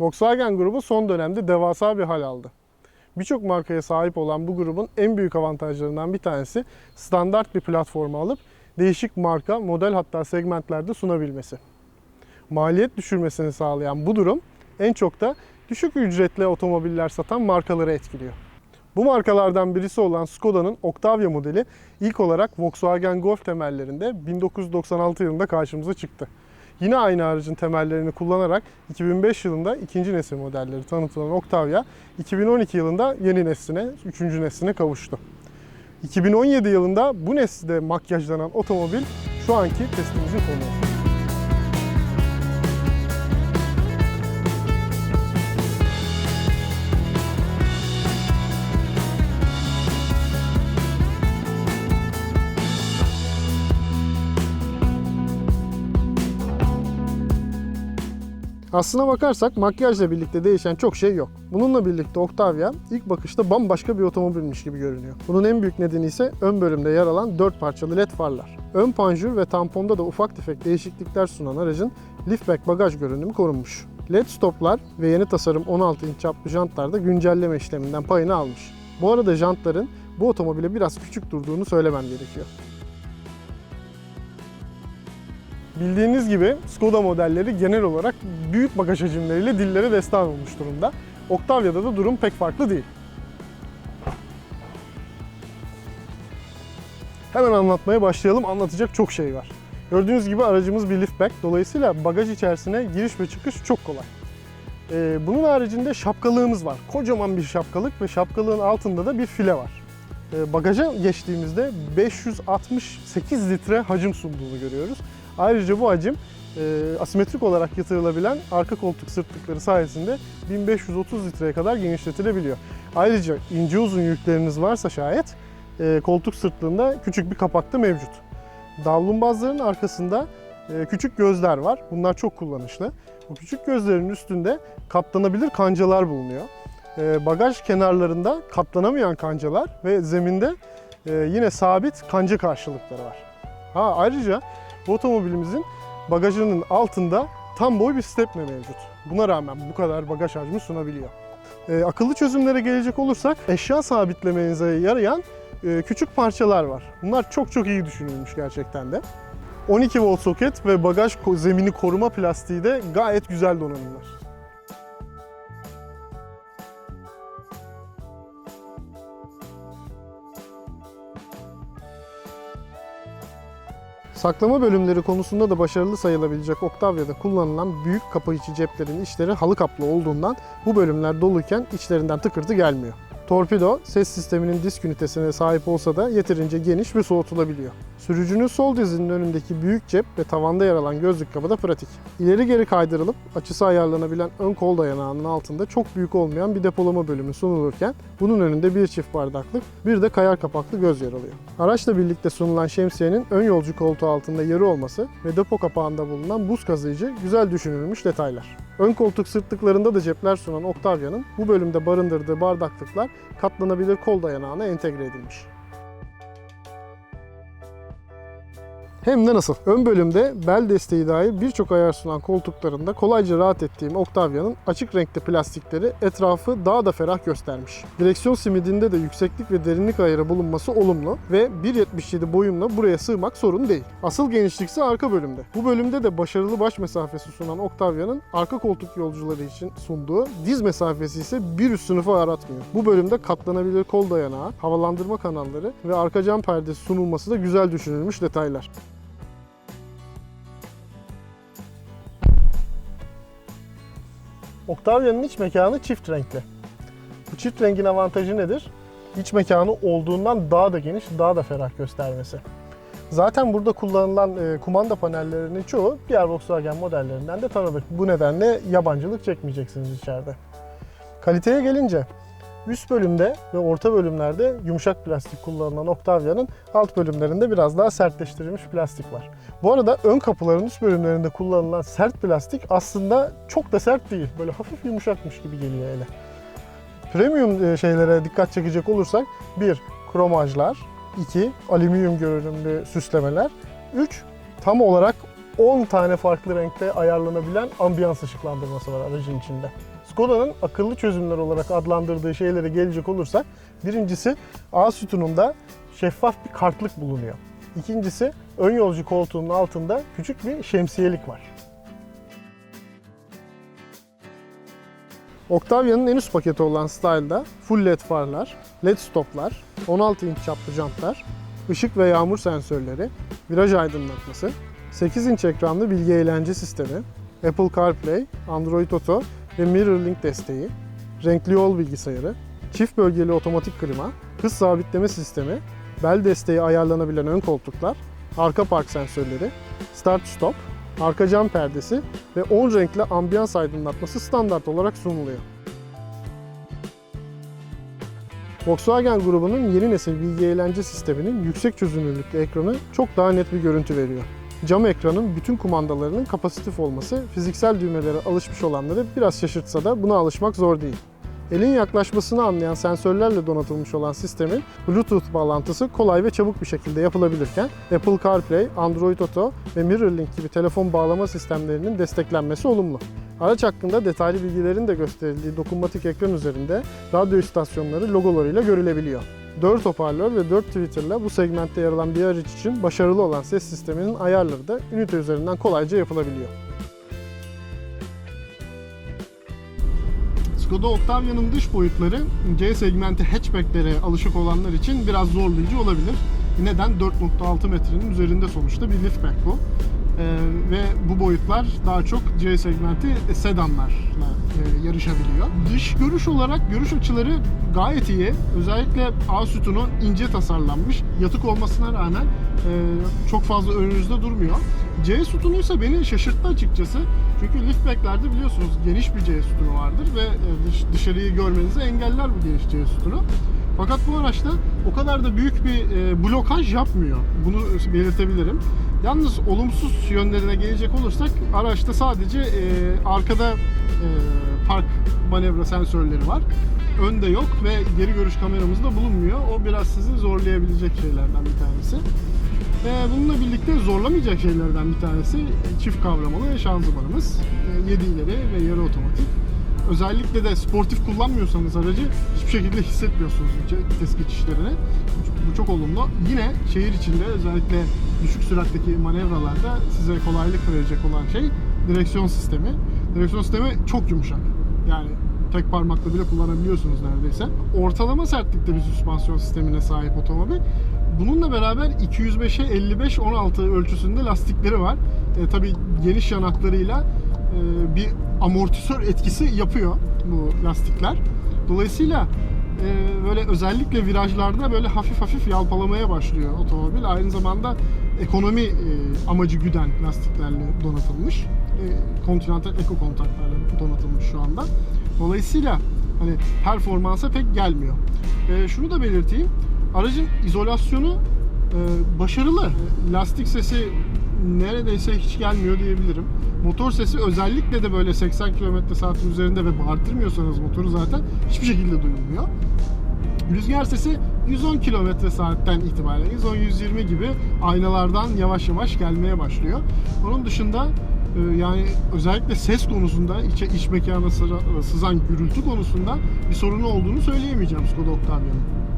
Volkswagen grubu son dönemde devasa bir hal aldı. Birçok markaya sahip olan bu grubun en büyük avantajlarından bir tanesi standart bir platformu alıp değişik marka, model hatta segmentlerde sunabilmesi. Maliyet düşürmesini sağlayan bu durum en çok da düşük ücretli otomobiller satan markaları etkiliyor. Bu markalardan birisi olan Skoda'nın Octavia modeli ilk olarak Volkswagen Golf temellerinde 1996 yılında karşımıza çıktı. Yine aynı aracın temellerini kullanarak 2005 yılında ikinci nesil modelleri tanıtılan Octavia 2012 yılında yeni nesline, üçüncü nesline kavuştu. 2017 yılında bu nesilde makyajlanan otomobil şu anki testimizin konusu. Aslına bakarsak makyajla birlikte değişen çok şey yok. Bununla birlikte Octavia ilk bakışta bambaşka bir otomobilmiş gibi görünüyor. Bunun en büyük nedeni ise ön bölümde yer alan 4 parçalı led farlar. Ön panjur ve tamponda da ufak tefek değişiklikler sunan aracın liftback bagaj görünümü korunmuş. LED stoplar ve yeni tasarım 16 inç çaplı jantlar da güncelleme işleminden payını almış. Bu arada jantların bu otomobile biraz küçük durduğunu söylemem gerekiyor. Bildiğiniz gibi Skoda modelleri genel olarak büyük bagaj hacimleriyle dillere destan olmuş durumda. Octavia'da da durum pek farklı değil. Hemen anlatmaya başlayalım. Anlatacak çok şey var. Gördüğünüz gibi aracımız bir liftback. Dolayısıyla bagaj içerisine giriş ve çıkış çok kolay. Ee, bunun haricinde şapkalığımız var. Kocaman bir şapkalık ve şapkalığın altında da bir file var. Ee, bagaja geçtiğimizde 568 litre hacim sunduğunu görüyoruz. Ayrıca bu hacim e, asimetrik olarak yatırılabilen arka koltuk sırtlıkları sayesinde 1530 litreye kadar genişletilebiliyor. Ayrıca ince uzun yükleriniz varsa şayet e, koltuk sırtlığında küçük bir kapak da mevcut. Davlumbazların arkasında e, küçük gözler var. Bunlar çok kullanışlı. Bu küçük gözlerin üstünde katlanabilir kancalar bulunuyor. E, bagaj kenarlarında katlanamayan kancalar ve zeminde e, yine sabit kanca karşılıkları var. Ha ayrıca otomobilimizin bagajının altında tam boy bir stepne mevcut. Buna rağmen bu kadar bagaj hacmi sunabiliyor. Ee, akıllı çözümlere gelecek olursak eşya sabitlemenize yarayan e, küçük parçalar var. Bunlar çok çok iyi düşünülmüş gerçekten de. 12 volt soket ve bagaj zemini koruma plastiği de gayet güzel donanımlar. Saklama bölümleri konusunda da başarılı sayılabilecek Octavia'da kullanılan büyük kapayıcı ceplerin içleri halı kaplı olduğundan bu bölümler doluyken içlerinden tıkırtı gelmiyor. Torpido, ses sisteminin disk ünitesine sahip olsa da yeterince geniş ve soğutulabiliyor. Sürücünün sol dizinin önündeki büyük cep ve tavanda yer alan gözlük kabı da pratik. İleri geri kaydırılıp açısı ayarlanabilen ön kol dayanağının altında çok büyük olmayan bir depolama bölümü sunulurken bunun önünde bir çift bardaklık, bir de kayar kapaklı göz yer alıyor. Araçla birlikte sunulan şemsiyenin ön yolcu koltuğu altında yeri olması ve depo kapağında bulunan buz kazıyıcı güzel düşünülmüş detaylar. Ön koltuk sırtlıklarında da cepler sunan Octavia'nın bu bölümde barındırdığı bardaklıklar katlanabilir kol dayanağına entegre edilmiş. Hem de nasıl? Ön bölümde bel desteği dahil birçok ayar sunan koltuklarında kolayca rahat ettiğim Octavia'nın açık renkli plastikleri etrafı daha da ferah göstermiş. Direksiyon simidinde de yükseklik ve derinlik ayarı bulunması olumlu ve 1.77 boyumla buraya sığmak sorun değil. Asıl genişlik ise arka bölümde. Bu bölümde de başarılı baş mesafesi sunan Octavia'nın arka koltuk yolcuları için sunduğu diz mesafesi ise bir üst sınıfı aratmıyor. Bu bölümde katlanabilir kol dayanağı, havalandırma kanalları ve arka cam perdesi sunulması da güzel düşünülmüş detaylar. Octavia'nın iç mekanı çift renkli. Bu çift rengin avantajı nedir? İç mekanı olduğundan daha da geniş, daha da ferah göstermesi. Zaten burada kullanılan e, kumanda panellerinin çoğu diğer Volkswagen modellerinden de tanıdık. Bu nedenle yabancılık çekmeyeceksiniz içeride. Kaliteye gelince üst bölümde ve orta bölümlerde yumuşak plastik kullanılan Octavia'nın alt bölümlerinde biraz daha sertleştirilmiş plastik var. Bu arada ön kapıların üst bölümlerinde kullanılan sert plastik aslında çok da sert değil. Böyle hafif yumuşakmış gibi geliyor ele. Premium e, şeylere dikkat çekecek olursak 1. Kromajlar 2. Alüminyum görünümlü süslemeler 3. Tam olarak 10 tane farklı renkte ayarlanabilen ambiyans ışıklandırması var aracın içinde. Skoda'nın akıllı çözümler olarak adlandırdığı şeylere gelecek olursak birincisi A sütununda şeffaf bir kartlık bulunuyor. İkincisi ön yolcu koltuğunun altında küçük bir şemsiyelik var. Octavia'nın en üst paketi olan Style'da full led farlar, led stoplar, 16 inç çaplı jantlar, ışık ve yağmur sensörleri, viraj aydınlatması, 8 inç ekranlı bilgi eğlence sistemi, Apple CarPlay, Android Auto ve MirrorLink desteği, renkli yol bilgisayarı, çift bölgeli otomatik klima, hız sabitleme sistemi, bel desteği ayarlanabilen ön koltuklar, arka park sensörleri, start stop, arka cam perdesi ve 10 renkli ambiyans aydınlatması standart olarak sunuluyor. Volkswagen grubunun yeni nesil bilgi eğlence sisteminin yüksek çözünürlüklü ekranı çok daha net bir görüntü veriyor. Cam ekranın bütün kumandalarının kapasitif olması fiziksel düğmelere alışmış olanları biraz şaşırtsa da buna alışmak zor değil. Elin yaklaşmasını anlayan sensörlerle donatılmış olan sistemin Bluetooth bağlantısı kolay ve çabuk bir şekilde yapılabilirken Apple CarPlay, Android Auto ve MirrorLink gibi telefon bağlama sistemlerinin desteklenmesi olumlu. Araç hakkında detaylı bilgilerin de gösterildiği dokunmatik ekran üzerinde radyo istasyonları logolarıyla görülebiliyor. 4 hoparlör ve 4 tweeter'la bu segmentte yer alan bir araç için başarılı olan ses sisteminin ayarları da ünite üzerinden kolayca yapılabiliyor. Skoda Octavia'nın dış boyutları C segmenti hatchbacklere alışık olanlar için biraz zorlayıcı olabilir. Neden? 4.6 metrenin üzerinde sonuçta bir liftback bu. Ee, ve bu boyutlar daha çok C segmenti sedanlarla e, yarışabiliyor. Dış görüş olarak görüş açıları gayet iyi. Özellikle A sütunu ince tasarlanmış. Yatık olmasına rağmen e, çok fazla önünüzde durmuyor. C sütunu ise beni şaşırttı açıkçası. Çünkü liftbacklerde biliyorsunuz geniş bir C sütunu vardır ve e, dış, dışarıyı görmenizi engeller bu geniş C sütunu. Fakat bu araçta o kadar da büyük bir e, blokaj yapmıyor. Bunu belirtebilirim. Yalnız olumsuz yönlerine gelecek olursak araçta sadece e, arkada e, park manevra sensörleri var. Önde yok ve geri görüş kameramız da bulunmuyor. O biraz sizi zorlayabilecek şeylerden bir tanesi. Ve bununla birlikte zorlamayacak şeylerden bir tanesi çift kavramalı şanzımanımız. 7 ileri ve yarı otomatik. Özellikle de sportif kullanmıyorsanız aracı hiçbir şekilde hissetmiyorsunuz vites geçişlerini. Bu çok olumlu. Yine şehir içinde özellikle düşük süratteki manevralarda size kolaylık verecek olan şey direksiyon sistemi. Direksiyon sistemi çok yumuşak. Yani tek parmakla bile kullanabiliyorsunuz neredeyse. Ortalama sertlikte bir süspansiyon sistemine sahip otomobil. Bununla beraber 205'e 55-16 ölçüsünde lastikleri var. E, tabii geniş yanaklarıyla e, bir amortisör etkisi yapıyor bu lastikler. Dolayısıyla e, böyle özellikle virajlarda böyle hafif hafif yalpalamaya başlıyor otomobil. Aynı zamanda ekonomi e, amacı güden lastiklerle donatılmış. E, Continental Eco kontaklarla donatılmış şu anda. Dolayısıyla hani performansa pek gelmiyor. E, şunu da belirteyim. Aracın izolasyonu e, başarılı. Lastik sesi neredeyse hiç gelmiyor diyebilirim. Motor sesi özellikle de böyle 80 km saatin üzerinde ve bağırtırmıyorsanız motoru zaten hiçbir şekilde duyulmuyor. Rüzgar sesi 110 km saatten itibaren 110-120 gibi aynalardan yavaş yavaş gelmeye başlıyor. Onun dışında e, yani özellikle ses konusunda iç, iç mekana sızan gürültü konusunda bir sorunu olduğunu söyleyemeyeceğim Skoda Octavia'nın.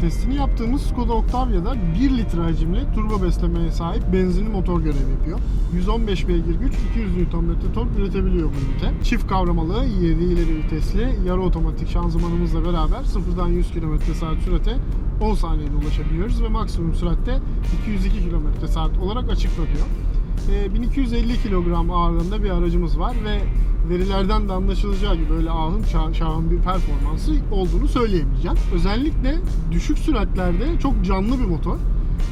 Testini yaptığımız Skoda Octavia'da 1 litre hacimli turbo beslemeye sahip benzinli motor görev yapıyor. 115 beygir güç, 200 Nm tork üretebiliyor bu ünite. Çift kavramalı, 7 ileri vitesli, yarı otomatik şanzımanımızla beraber 0'dan 100 km saat sürate 10 saniyede ulaşabiliyoruz ve maksimum süratte 202 km saat olarak açıklanıyor. 1250 kilogram ağırlığında bir aracımız var ve verilerden de anlaşılacağı gibi böyle ahım şah, şahın bir performansı olduğunu söyleyemeyeceğim. Özellikle düşük süratlerde çok canlı bir motor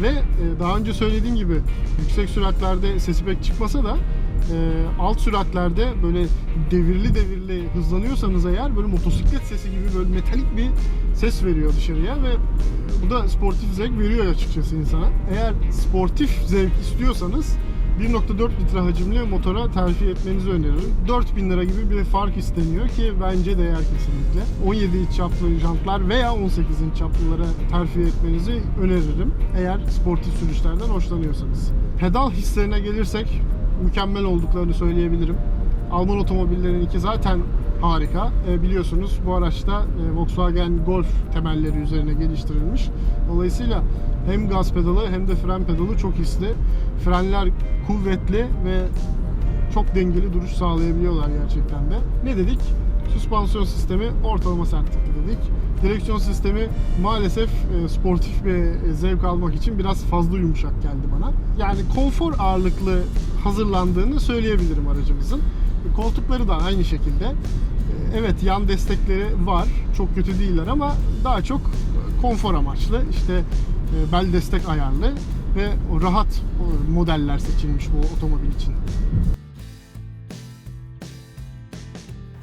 ve e, daha önce söylediğim gibi yüksek süratlerde sesi pek çıkmasa da e, alt süratlerde böyle devirli devirli hızlanıyorsanız eğer böyle motosiklet sesi gibi böyle metalik bir ses veriyor dışarıya ve bu da sportif zevk veriyor açıkçası insana. Eğer sportif zevk istiyorsanız 1.4 litre hacimli motora terfi etmenizi öneririm. 4000 lira gibi bir fark isteniyor ki bence değer kesinlikle. 17 inç çaplı jantlar veya 18 inç çaplılara terfi etmenizi öneririm. Eğer sportif sürüşlerden hoşlanıyorsanız. Pedal hislerine gelirsek mükemmel olduklarını söyleyebilirim. Alman otomobillerinki zaten harika. E, biliyorsunuz bu araçta e, Volkswagen Golf temelleri üzerine geliştirilmiş. Dolayısıyla hem gaz pedalı hem de fren pedalı çok hisli. Frenler kuvvetli ve çok dengeli duruş sağlayabiliyorlar gerçekten de. Ne dedik? Süspansiyon sistemi ortalama sertlikte dedik. Direksiyon sistemi maalesef e, sportif bir zevk almak için biraz fazla yumuşak geldi bana. Yani konfor ağırlıklı hazırlandığını söyleyebilirim aracımızın. Koltukları da aynı şekilde. E, Evet yan destekleri var. Çok kötü değiller ama daha çok konfor amaçlı. İşte e, bel destek ayarlı ve rahat modeller seçilmiş bu otomobil için.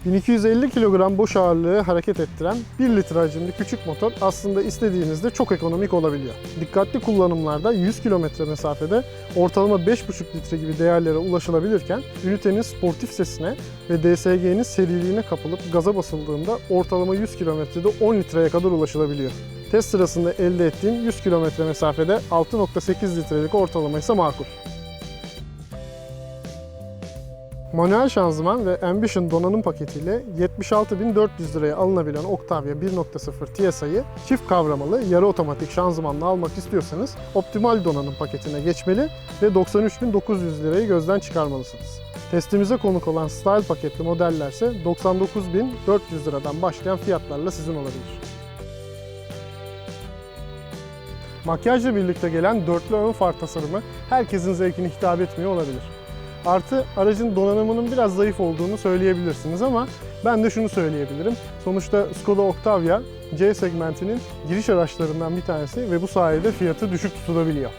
1250 kilogram boş ağırlığı hareket ettiren 1 litre hacimli küçük motor aslında istediğinizde çok ekonomik olabiliyor. Dikkatli kullanımlarda 100 kilometre mesafede ortalama 5,5 litre gibi değerlere ulaşılabilirken ünitenin sportif sesine ve DSG'nin seriliğine kapılıp gaza basıldığında ortalama 100 kilometrede 10 litreye kadar ulaşılabiliyor. Test sırasında elde ettiğim 100 kilometre mesafede 6.8 litrelik ortalama ise makul. Manuel şanzıman ve Ambition donanım paketiyle 76.400 liraya alınabilen Octavia 1.0 TSI'yi çift kavramalı yarı otomatik şanzımanla almak istiyorsanız optimal donanım paketine geçmeli ve 93.900 lirayı gözden çıkarmalısınız. Testimize konuk olan Style paketli modeller ise 99.400 liradan başlayan fiyatlarla sizin olabilir. Makyajla birlikte gelen dörtlü ön far tasarımı herkesin zevkine hitap etmiyor olabilir. Artı aracın donanımının biraz zayıf olduğunu söyleyebilirsiniz ama ben de şunu söyleyebilirim. Sonuçta Skoda Octavia C segmentinin giriş araçlarından bir tanesi ve bu sayede fiyatı düşük tutulabiliyor.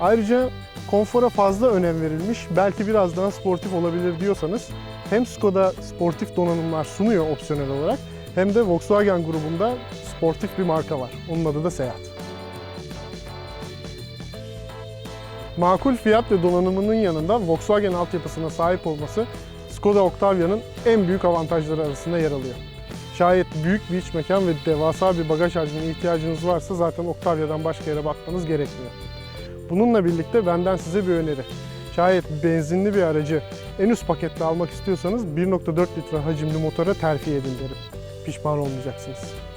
Ayrıca konfora fazla önem verilmiş, belki biraz daha sportif olabilir diyorsanız hem Skoda sportif donanımlar sunuyor opsiyonel olarak hem de Volkswagen grubunda sportif bir marka var. Onun adı da Seat. Makul fiyat ve donanımının yanında Volkswagen altyapısına sahip olması Skoda Octavia'nın en büyük avantajları arasında yer alıyor. Şayet büyük bir iç mekan ve devasa bir bagaj hacmine ihtiyacınız varsa zaten Octavia'dan başka yere bakmanız gerekmiyor. Bununla birlikte benden size bir öneri. Şayet benzinli bir aracı en üst pakette almak istiyorsanız 1.4 litre hacimli motora terfi edin derim. Pişman olmayacaksınız.